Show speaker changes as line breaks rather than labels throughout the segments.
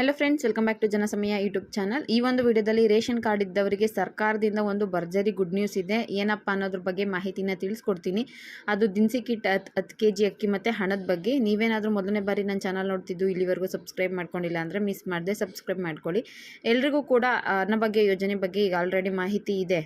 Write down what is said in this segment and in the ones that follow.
Hello friends welcome back to Janasamaya YouTube channel ಈ ಒಂದು ವಿಡಿಯೋದಲ್ಲಿ ರೇಷನ್ ಕಾರ್ಡ್ ಇದ್ದವರಿಗೆ ಸರ್ಕಾರದಿಂದ ಒಂದು ಭರ್ಜರಿ ಗುಡ್ ನ್ಯೂಸ್ ಇದೆ. ಏನಪ್ಪ ಅನ್ನೋದ್ರ ಬಗ್ಗೆ ಮಾಹಿತಿನ ತಿಳಿಸ್ಕೊಡ್ತೀನಿ. ಅದು ದಿನಸಿ ಕಿಟ್ ಹತ್ತು ಹತ್ತು ಕೆ ಜಿ ಅಕ್ಕಿ ಮತ್ತು ಹಣದ ಬಗ್ಗೆ. ನೀವೇನಾದರೂ ಮೊದಲನೇ ಬಾರಿ ನನ್ನ ಚಾನಲ್ ನೋಡ್ತಿದ್ದು, ಇಲ್ಲಿವರೆಗೂ ಸಬ್ಸ್ಕ್ರೈಬ್ ಮಾಡ್ಕೊಂಡಿಲ್ಲ ಅಂದರೆ ಮಿಸ್ ಮಾಡಿದೆ ಸಬ್ಸ್ಕ್ರೈಬ್ ಮಾಡ್ಕೊಳ್ಳಿ. ಎಲ್ರಿಗೂ ಕೂಡ ಅನ್ನ ಬಗ್ಗೆ ಯೋಜನೆ ಬಗ್ಗೆ ಈಗ ಆಲ್ರೆಡಿ ಮಾಹಿತಿ ಇದೆ.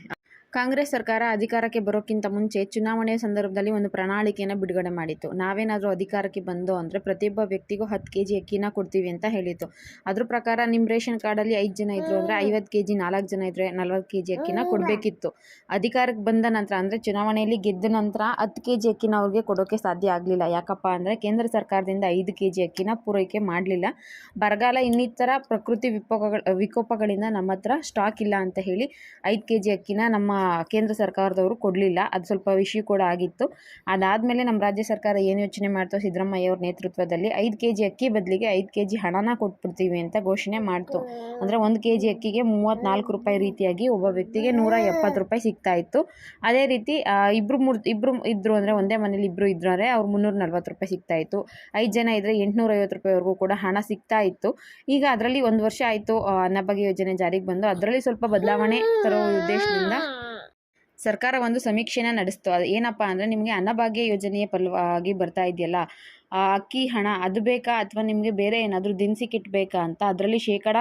ಕಾಂಗ್ರೆಸ್ ಸರ್ಕಾರ ಅಧಿಕಾರಕ್ಕೆ ಬರೋಕ್ಕಿಂತ ಮುಂಚೆ ಚುನಾವಣೆ ಸಂದರ್ಭದಲ್ಲಿ ಒಂದು ಪ್ರಣಾಳಿಕೆಯನ್ನು ಬಿಡುಗಡೆ ಮಾಡಿತ್ತು. ನಾವೇನಾದರೂ ಅಧಿಕಾರಕ್ಕೆ ಬಂದೋ ಅಂದರೆ ಪ್ರತಿಯೊಬ್ಬ ವ್ಯಕ್ತಿಗೂ ಹತ್ತು ಕೆ ಜಿ ಅಕ್ಕಿನ ಕೊಡ್ತೀವಿ ಅಂತ ಹೇಳಿತ್ತು. ಅದ್ರ ಪ್ರಕಾರ ನಿಮ್ಮ ರೇಷನ್ ಕಾರ್ಡಲ್ಲಿ ಐದು ಜನ ಇದ್ರು ಅಂದರೆ ಐವತ್ತು ಕೆ ಜಿ ನಾಲ್ಕು ಜನ ಇದ್ದರೆ ನಲ್ವತ್ತು ಕೆ ಜಿ ಅಕ್ಕಿನ ಕೊಡಬೇಕಿತ್ತು. ಅಧಿಕಾರಕ್ಕೆ ಬಂದ ನಂತರ ಅಂದರೆ ಚುನಾವಣೆಯಲ್ಲಿ ಗೆದ್ದ ನಂತರ ಹತ್ತು ಕೆ ಜಿ ಅಕ್ಕಿನ ಅವ್ರಿಗೆ ಕೊಡೋಕ್ಕೆ ಸಾಧ್ಯ ಆಗಲಿಲ್ಲ. ಯಾಕಪ್ಪ ಅಂದರೆ ಕೇಂದ್ರ ಸರ್ಕಾರದಿಂದ ಐದು ಕೆ ಜಿ ಅಕ್ಕಿನ ಪೂರೈಕೆ ಮಾಡಲಿಲ್ಲ. ಬರಗಾಲ ಇನ್ನಿತರ ಪ್ರಕೃತಿ ವಿಕೋಪಗಳ ವಿಕೋಪಗಳಿಂದ ನಮ್ಮ ಹತ್ರ ಸ್ಟಾಕ್ ಇಲ್ಲ ಅಂತ ಹೇಳಿ ಐದು ಕೆ ಜಿ ಅಕ್ಕಿನ ನಮ್ಮ ಕೇಂದ್ರ ಸರ್ಕಾರದವರು ಕೊಡಲಿಲ್ಲ. ಅದು ಸ್ವಲ್ಪ ವಿಷಯ ಕೂಡ ಆಗಿತ್ತು. ಅದಾದಮೇಲೆ ನಮ್ಮ ರಾಜ್ಯ ಸರ್ಕಾರ ಏನು ಯೋಚನೆ ಮಾಡ್ತೋ ಸಿದ್ದರಾಮಯ್ಯ ಅವ್ರ ನೇತೃತ್ವದಲ್ಲಿ ಐದು ಕೆ ಜಿ ಅಕ್ಕಿ ಬದಲಿಗೆ ಐದು ಕೆ ಜಿ ಹಣನ ಕೊಟ್ಬಿಡ್ತೀವಿ ಅಂತ ಘೋಷಣೆ ಮಾಡ್ತು. ಅಂದರೆ ಒಂದು ಕೆ ಜಿ ಅಕ್ಕಿಗೆ ಮೂವತ್ತ್ನಾಲ್ಕು ರೂಪಾಯಿ ರೀತಿಯಾಗಿ ಒಬ್ಬ ವ್ಯಕ್ತಿಗೆ ನೂರ ಎಪ್ಪತ್ತು ರೂಪಾಯಿ ಸಿಗ್ತಾ ಇತ್ತು. ಅದೇ ರೀತಿ ಇಬ್ಬರು ಮೂರು ಇಬ್ಬರು ಇದ್ದರು ಅಂದರೆ ಒಂದೇ ಮನೇಲಿ ಇಬ್ಬರು ಇದ್ರು ಅಂದರೆ ಅವ್ರು ಮುನ್ನೂರ ನಲ್ವತ್ತು ರೂಪಾಯಿ ಸಿಗ್ತಾ ಇತ್ತು. ಐದು ಜನ ಇದ್ದರೆ ಎಂಟುನೂರ ಐವತ್ತು ರೂಪಾಯಿವರೆಗೂ ಕೂಡ ಹಣ ಸಿಗ್ತಾ ಇತ್ತು. ಈಗ ಅದರಲ್ಲಿ ಒಂದು ವರ್ಷ ಆಯಿತು ಅನ್ನಭಾಗ್ಯ ಯೋಜನೆ ಜಾರಿಗೆ ಬಂದು. ಅದರಲ್ಲಿ ಸ್ವಲ್ಪ ಬದಲಾವಣೆ ತರೋ ಉದ್ದೇಶದಿಂದ ಸರ್ಕಾರ ಒಂದು ಸಮೀಕ್ಷೆನ ನಡೆಸ್ತು. ಅದು ಏನಪ್ಪ ಅಂದರೆ ನಿಮಗೆ ಅನ್ನಭಾಗ್ಯ ಯೋಜನೆಯ ಫಲವಾಗಿ ಬರ್ತಾ ಇದೆಯಲ್ಲ ಅಕ್ಕಿ, ಹಣ ಅದು ಬೇಕಾ ಅಥವಾ ನಿಮಗೆ ಬೇರೆ ಏನಾದರೂ ದಿನಸಿ ಕಿಟ್ ಬೇಕಾ ಅಂತ? ಅದರಲ್ಲಿ ಶೇಕಡ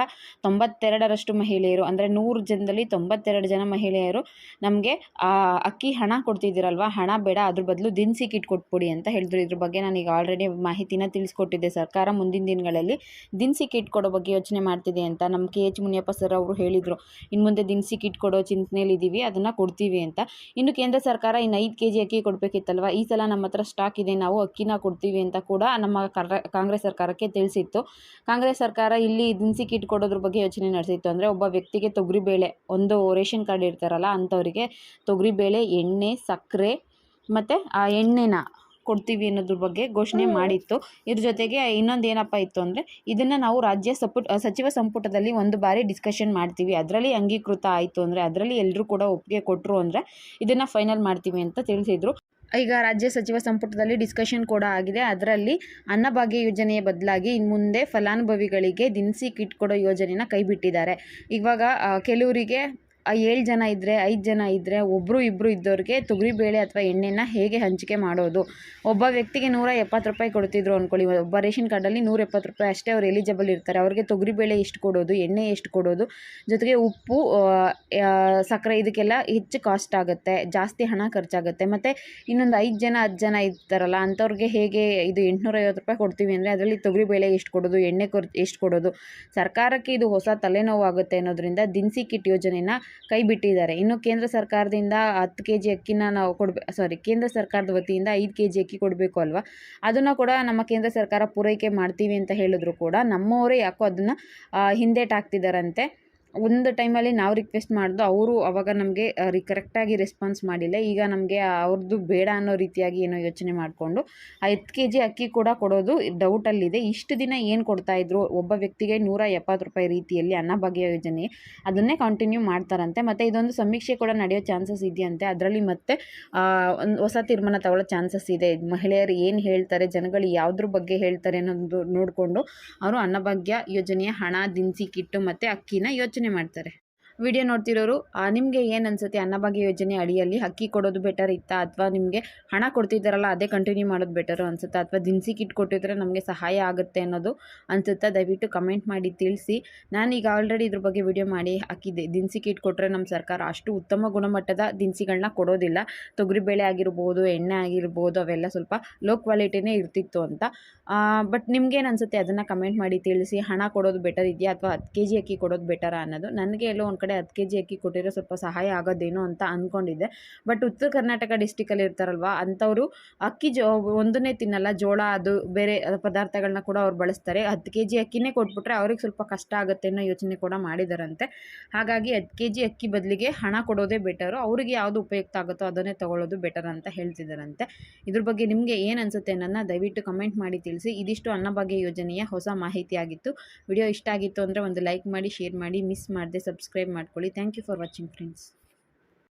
ತೊಂಬತ್ತೆರಡರಷ್ಟು ಮಹಿಳೆಯರು, ಅಂದರೆ ನೂರು ಜನದಲ್ಲಿ ತೊಂಬತ್ತೆರಡು ಜನ ಮಹಿಳೆಯರು ನಮಗೆ ಆ ಅಕ್ಕಿ ಹಣ ಕೊಡ್ತಿದ್ದೀರಲ್ವ? ಹಣ ಬೇಡ, ಅದ್ರ ಬದಲು ದಿನಸಿ ಕಿಟ್ ಕೊಟ್ಬಿಡಿ ಅಂತ ಹೇಳಿದ್ರು. ಇದ್ರ ಬಗ್ಗೆ ನಾನೀಗ ಆಲ್ರೆಡಿ ಮಾಹಿತಿನ ತಿಳಿಸ್ಕೊಟ್ಟಿದ್ದೆ. ಸರ್ಕಾರ ಮುಂದಿನ ದಿನಗಳಲ್ಲಿ ದಿನಸಿ ಕಿಟ್ ಕೊಡೋ ಬಗ್ಗೆ ಯೋಚನೆ ಮಾಡ್ತಿದೆ ಅಂತ ನಮ್ಮ ಕೆ ಎಚ್ ಮುನಿಯಪ್ಪ ಸರ್ ಅವರು ಹೇಳಿದರು. ಇನ್ನು ಮುಂದೆ ದಿನಸಿ ಕಿಟ್ ಕೊಡೋ ಚಿಂತನೆಯಲ್ಲಿದ್ದೀವಿ ಅದನ್ನು ಕೊಡ್ತೀವಿ ಅಂತ. ಇನ್ನು ಕೇಂದ್ರ ಸರ್ಕಾರ ಇನ್ನು ಐದು ಕೆ ಜಿ ಅಕ್ಕಿ ಕೊಡಬೇಕಿತ್ತಲ್ವ? ಈ ಸಲ ನಮ್ಮ ಹತ್ರ ಸ್ಟಾಕ್ ಇದೆ, ನಾವು ಅಕ್ಕಿನ ಕೊಡ್ತೀವಿ ಅಂತ ಕೂಡ ನಮ್ಮ ಕಾಂಗ್ರೆಸ್ ಸರ್ಕಾರಕ್ಕೆ ತಿಳಿಸಿತ್ತು. ಕಾಂಗ್ರೆಸ್ ಸರ್ಕಾರ ಇಲ್ಲಿ ದಿನಸಿ ಕಿಟ್ ಕೊಡೋದ್ರ ಬಗ್ಗೆ ಯೋಚನೆ ನಡೆಸಿತ್ತು ಅಂದರೆ ಒಬ್ಬ ವ್ಯಕ್ತಿಗೆ ತೊಗರಿಬೇಳೆ ಒಂದು ರೇಷನ್ ಕಾರ್ಡ್ ಇರ್ತಾರಲ್ಲ ಅಂಥವರಿಗೆ ತೊಗರಿಬೇಳೆ ಎಣ್ಣೆ ಸಕ್ಕರೆ ಮತ್ತು ಆ ಎಣ್ಣೆನ ಕೊಡ್ತೀವಿ ಅನ್ನೋದ್ರ ಬಗ್ಗೆ ಘೋಷಣೆ ಮಾಡಿತ್ತು. ಇದ್ರ ಜೊತೆಗೆ ಇನ್ನೊಂದು ಏನಪ್ಪ ಇತ್ತು ಅಂದರೆ ಇದನ್ನು ನಾವು ರಾಜ್ಯ ಸಪುಟ ಸಚಿವ ಸಂಪುಟದಲ್ಲಿ ಒಂದು ಬಾರಿ ಡಿಸ್ಕಷನ್ ಮಾಡ್ತೀವಿ. ಅದರಲ್ಲಿ ಅಂಗೀಕೃತ ಆಯಿತು ಅಂದರೆ ಅದರಲ್ಲಿ ಎಲ್ಲರೂ ಕೂಡ ಒಪ್ಪಿಗೆ ಕೊಟ್ಟರು ಅಂದರೆ ಇದನ್ನು ಫೈನಲ್ ಮಾಡ್ತೀವಿ ಅಂತ ತಿಳಿಸಿದರು. ಈಗ ರಾಜ್ಯ ಸಚಿವ ಸಂಪುಟದಲ್ಲಿ ಡಿಸ್ಕಷನ್ ಕೂಡ ಆಗಿದೆ. ಅದರಲ್ಲಿ ಅನ್ನಭಾಗ್ಯ ಯೋಜನೆಯ ಬದಲಾಗಿ ಇನ್ನು ಮುಂದೆ ಫಲಾನುಭವಿಗಳಿಗೆ ದಿನಸಿ ಕಿಟ್ ಕೊಡೋ ಯೋಜನೆನ ಕೈಬಿಟ್ಟಿದ್ದಾರೆ. ಇವಾಗ ಕೆಲವರಿಗೆ ಏಳು ಜನ ಇದ್ದರೆ ಐದು ಜನ ಇದ್ದರೆ ಒಬ್ಬರು ಇಬ್ಬರು ಇದ್ದವ್ರಿಗೆ ತೊಗರಿಬೇಳೆ ಅಥವಾ ಎಣ್ಣೆನ ಹೇಗೆ ಹಂಚಿಕೆ ಮಾಡೋದು? ಒಬ್ಬ ವ್ಯಕ್ತಿಗೆ ನೂರ ಎಪ್ಪತ್ತು ರೂಪಾಯಿ ಕೊಡ್ತಿದ್ರು ಅಂದ್ಕೊಳ್ಳಿ ಒಬ್ಬ ರೇಷನ್ ಕಾರ್ಡಲ್ಲಿ ನೂರ ಎಪ್ಪತ್ತು ರೂಪಾಯಿ ಅಷ್ಟೇ ಅವ್ರು ಎಲಿಜಿಬಲ್ ಇರ್ತಾರೆ. ಅವ್ರಿಗೆ ತೊಗರಿಬೇಳೆ ಎಷ್ಟು ಕೊಡೋದು, ಎಣ್ಣೆ ಎಷ್ಟು ಕೊಡೋದು, ಜೊತೆಗೆ ಉಪ್ಪು ಸಕ್ಕರೆ ಇದಕ್ಕೆಲ್ಲ ಹೆಚ್ಚು ಕಾಸ್ಟ್ ಆಗುತ್ತೆ, ಜಾಸ್ತಿ ಹಣ ಖರ್ಚಾಗುತ್ತೆ. ಮತ್ತು ಇನ್ನೊಂದು ಐದು ಜನ ಹತ್ತು ಜನ ಇರ್ತಾರಲ್ಲ, ಅಂಥವ್ರಿಗೆ ಹೇಗೆ ಇದು ಎಂಟುನೂರೈವತ್ತು ರೂಪಾಯಿ ಕೊಡ್ತೀವಿ ಅಂದರೆ ಅದರಲ್ಲಿ ತೊಗರಿಬೇಳೆ ಎಷ್ಟು ಕೊಡೋದು, ಎಣ್ಣೆ ಕೊರ್ ಎಷ್ಟು ಕೊಡೋದು? ಸರ್ಕಾರಕ್ಕೆ ಇದು ಹೊಸ ತಲೆನೋವಾಗುತ್ತೆ ಅನ್ನೋದ್ರಿಂದ ದಿನಸಿ ಕಿಟ್ ಯೋಜನೆನ ಕೈ ಬಿಟ್ಟಿದ್ದಾರೆ. ಇನ್ನು ಕೇಂದ್ರ ಸರ್ಕಾರದಿಂದ ಹತ್ತು ಕೆ ಜಿ ಅಕ್ಕಿನ ನಾವು ಕೊಡ್ಬೇ ಸಾರಿ ಕೇಂದ್ರ ಸರ್ಕಾರದ ವತಿಯಿಂದ ಐದು ಕೆ ಜಿ ಅಕ್ಕಿ ಕೊಡಬೇಕು ಅಲ್ವಾ? ಅದನ್ನು ಕೂಡ ನಮ್ಮ ಕೇಂದ್ರ ಸರ್ಕಾರ ಪೂರೈಕೆ ಮಾಡ್ತೀವಿ ಅಂತ ಹೇಳಿದ್ರು ಕೂಡ ನಮ್ಮವರೇ ಯಾಕೋ ಅದನ್ನು ಹಿಂದೇಟಾಕ್ತಿದ್ದಾರಂತೆ ಒಂದು ಟೈಮಲ್ಲಿ ನಾವು ರಿಕ್ವೆಸ್ಟ್ ಮಾಡಿದ್ದು ಅವರು ಅವಾಗ ನಮಗೆ ರಿ ಕರೆಕ್ಟಾಗಿ ರೆಸ್ಪಾನ್ಸ್ ಮಾಡಿಲ್ಲ. ಈಗ ನಮಗೆ ಅವ್ರದ್ದು ಬೇಡ ಅನ್ನೋ ರೀತಿಯಾಗಿ ಏನೋ ಯೋಚನೆ ಮಾಡಿಕೊಂಡು ಹತ್ತು ಕೆ ಜಿ ಅಕ್ಕಿ ಕೂಡ ಕೊಡೋದು ಡೌಟಲ್ಲಿದೆ ಇಷ್ಟು ದಿನ ಏನು ಕೊಡ್ತಾಯಿದ್ರು ಒಬ್ಬ ವ್ಯಕ್ತಿಗೆ ನೂರ ಎಪ್ಪತ್ತು ರೂಪಾಯಿ ರೀತಿಯಲ್ಲಿ ಅನ್ನಭಾಗ್ಯ ಯೋಜನೆ ಅದನ್ನೇ ಕಂಟಿನ್ಯೂ ಮಾಡ್ತಾರಂತೆ. ಮತ್ತು ಇದೊಂದು ಸಮೀಕ್ಷೆ ಕೂಡ ನಡೆಯೋ ಚಾನ್ಸಸ್ ಇದೆಯಂತೆ. ಅದರಲ್ಲಿ ಮತ್ತೆ ಒಂದು ಹೊಸ ತೀರ್ಮಾನ ತಗೊಳ್ಳೋ ಚಾನ್ಸಸ್ ಇದೆ. ಮಹಿಳೆಯರು ಏನು ಹೇಳ್ತಾರೆ? ಜನಗಳು ಯಾವುದ್ರ ಬಗ್ಗೆ ಹೇಳ್ತಾರೆ ಅನ್ನೋದು ನೋಡಿಕೊಂಡು, ಅವರು ಅನ್ನಭಾಗ್ಯ ಯೋಜನೆಯ ಹಣ, ದಿನಸಿ, ಕಿಟ್ಟು ಮತ್ತು ಅಕ್ಕಿನ ಯೋಚನೆ ಮಾಡ್ತಾರೆ ವಿಡಿಯೋ ನೋಡ್ತಿರೋರು ನಿಮಗೆ ಏನು ಅನಿಸುತ್ತೆ? ಅನ್ನಭಾಗ್ಯ ಯೋಜನೆ ಅಡಿಯಲ್ಲಿ ಅಕ್ಕಿ ಕೊಡೋದು ಬೆಟರ್ ಇತ್ತಾ? ಅಥವಾ ನಿಮಗೆ ಹಣ ಕೊಡ್ತಿದ್ದಾರಲ್ಲ, ಅದೇ ಕಂಟಿನ್ಯೂ ಮಾಡೋದು ಬೆಟರು ಅನಿಸುತ್ತಾ? ಅಥವಾ ದಿನಸಿ ಕಿಟ್ ಕೊಟ್ಟಿದ್ರೆ ನಮಗೆ ಸಹಾಯ ಆಗುತ್ತೆ ಅನ್ನೋದು ಅನಿಸುತ್ತಾ? ದಯವಿಟ್ಟು ಕಮೆಂಟ್ ಮಾಡಿ ತಿಳಿಸಿ. ನಾನೀಗ ಆಲ್ರೆಡಿ ಇದ್ರ ಬಗ್ಗೆ ವಿಡಿಯೋ ಮಾಡಿ ಹಾಕಿದ್ದೆ ದಿನಸಿ ಕಿಟ್ ಕೊಟ್ಟರೆ ನಮ್ಮ ಸರ್ಕಾರ ಅಷ್ಟು ಉತ್ತಮ ಗುಣಮಟ್ಟದ ದಿನಸಿಗಳನ್ನ ಕೊಡೋದಿಲ್ಲ. ತೊಗರಿಬೇಳೆ ಆಗಿರ್ಬೋದು, ಎಣ್ಣೆ ಆಗಿರ್ಬೋದು, ಅವೆಲ್ಲ ಸ್ವಲ್ಪ ಲೋ ಕ್ವಾಲಿಟಿನೇ ಇರ್ತಿತ್ತು ಅಂತ. ಬಟ್ ನಿಮ್ಗೇನು ಅನಿಸುತ್ತೆ? ಅದನ್ನು ಕಮೆಂಟ್ ಮಾಡಿ ತಿಳಿಸಿ. ಹಣ ಕೊಡೋದು ಬೆಟರ್ ಇದೆಯಾ? ಅಥವಾ ಹತ್ತು ಕೆ ಜಿ ಅಕ್ಕಿ ಕೊಡೋದು ಬೆಟರಾ ಅನ್ನೋದು. ನನಗೆ ಎಲ್ಲೋ ಒಂದು ಕಡೆ ಹತ್ತು ಕೆ ಜಿ ಅಕ್ಕಿ ಕೊಟ್ಟಿರೋ ಸ್ವಲ್ಪ ಸಹಾಯ ಆಗೋದೇನೋ ಅಂತ ಅಂದ್ಕೊಂಡಿದ್ದೆ ಬಟ್ ಉತ್ತರ ಕರ್ನಾಟಕ ಡಿಸ್ಟಿಕಲ್ಲಿ ಇರ್ತಾರಲ್ವ, ಅಂಥವರು ಅಕ್ಕಿ ಜೋ, ಒಂದನ್ನೇ ತಿನ್ನಲ್ಲ, ಜೋಳ ಅದು ಬೇರೆ ಪದಾರ್ಥಗಳನ್ನ ಕೂಡ ಅವ್ರು ಬಳಸ್ತಾರೆ. ಹತ್ತು ಕೆ ಜಿ ಅಕ್ಕಿನೇ ಕೊಟ್ಬಿಟ್ರೆ ಅವ್ರಿಗೆ ಸ್ವಲ್ಪ ಕಷ್ಟ ಆಗುತ್ತೆ ಅನ್ನೋ ಯೋಚನೆ ಕೂಡ ಮಾಡಿದಾರಂತೆ. ಹಾಗಾಗಿ ಹತ್ತು ಕೆ ಜಿ ಅಕ್ಕಿ ಬದಲಿಗೆ ಹಣ ಕೊಡೋದೇ ಬೆಟರು, ಅವ್ರಿಗೆ ಯಾವುದು ಉಪಯುಕ್ತ ಆಗುತ್ತೋ ಅದನ್ನೇ ತಗೊಳ್ಳೋದು ಬೆಟರ್ ಅಂತ ಹೇಳ್ತಿದ್ದಾರಂತೆ ಇದ್ರ ಬಗ್ಗೆ ನಿಮಗೆ ಏನು ಅನಿಸುತ್ತೆ ನನ್ನ ದಯವಿಟ್ಟು ಕಮೆಂಟ್ ಮಾಡಿ ತಿಳಿಸಿ. ಇದಿಷ್ಟು ಅನ್ನಭಾಗ್ಯ ಯೋಜನೆಯ ಹೊಸ ಮಾಹಿತಿಯಾಗಿತ್ತು. ವಿಡಿಯೋ ಇಷ್ಟ ಆಗಿತ್ತು ಅಂದರೆ ಒಂದು ಲೈಕ್ ಮಾಡಿ, ಶೇರ್ ಮಾಡಿ, ಮಿಸ್ ಮಾಡದೆ, ಸಬ್ಸ್ಕ್ರೈಬ್ ಮಾಡ್ಕೊಳ್ಳಿ thank you for watching friends